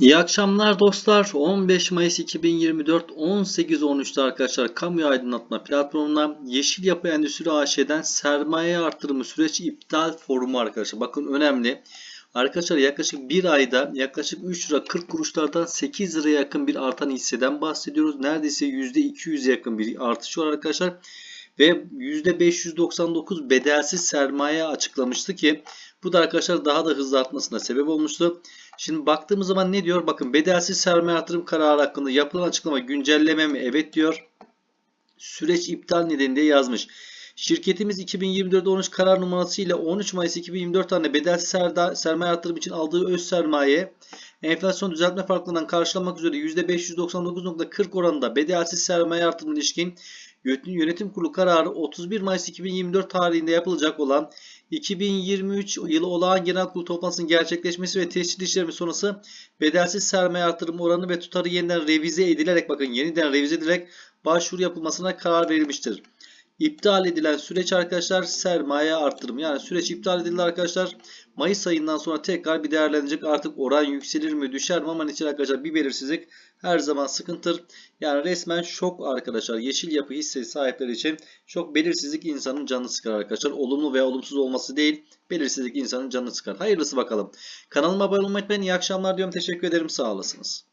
İyi akşamlar dostlar. 15 Mayıs 2024 18.13'te arkadaşlar kamu aydınlatma platformuna Yeşil Yapı Endüstri AŞ'den sermaye artırımı süreç iptal forumu arkadaşlar. Bakın önemli. Arkadaşlar yaklaşık bir ayda yaklaşık 3 lira 40 kuruşlardan 8 liraya yakın bir artan hisseden bahsediyoruz. Neredeyse %200'e yakın bir artış var arkadaşlar. Ve %599 bedelsiz sermaye açıklamıştı ki bu da arkadaşlar daha da hızlı artmasına sebep olmuştu. Şimdi baktığımız zaman ne diyor? Bakın bedelsiz sermaye artırım kararı hakkında yapılan açıklama güncelleme mi? Evet diyor. Süreç iptal nedeniyle yazmış. Şirketimiz 2024'de 13 karar numarası ile 13 Mayıs 2024 tarihinde bedelsiz ser- sermaye artırım için aldığı öz sermaye enflasyon düzeltme farklarından karşılamak üzere %599.40 oranında bedelsiz sermaye artırımına ilişkin Yönetim Kurulu kararı 31 Mayıs 2024 tarihinde yapılacak olan 2023 yılı olağan genel kurulu toplantısının gerçekleşmesi ve teşkil işlemi sonrası bedelsiz sermaye artırım oranı ve tutarı yeniden revize edilerek bakın yeniden revize edilerek başvuru yapılmasına karar verilmiştir. İptal edilen süreç arkadaşlar sermaye artırım yani süreç iptal edildi arkadaşlar. Mayıs ayından sonra tekrar bir değerlenecek artık oran yükselir mi düşer mi ama için arkadaşlar bir belirsizlik her zaman sıkıntır. Yani resmen şok arkadaşlar yeşil yapı hissesi sahipleri için çok belirsizlik insanın canını sıkar arkadaşlar. Olumlu veya olumsuz olması değil belirsizlik insanın canını sıkar. Hayırlısı bakalım. Kanalıma abone olmayı unutmayın. İyi akşamlar diyorum. Teşekkür ederim. Sağ olasınız.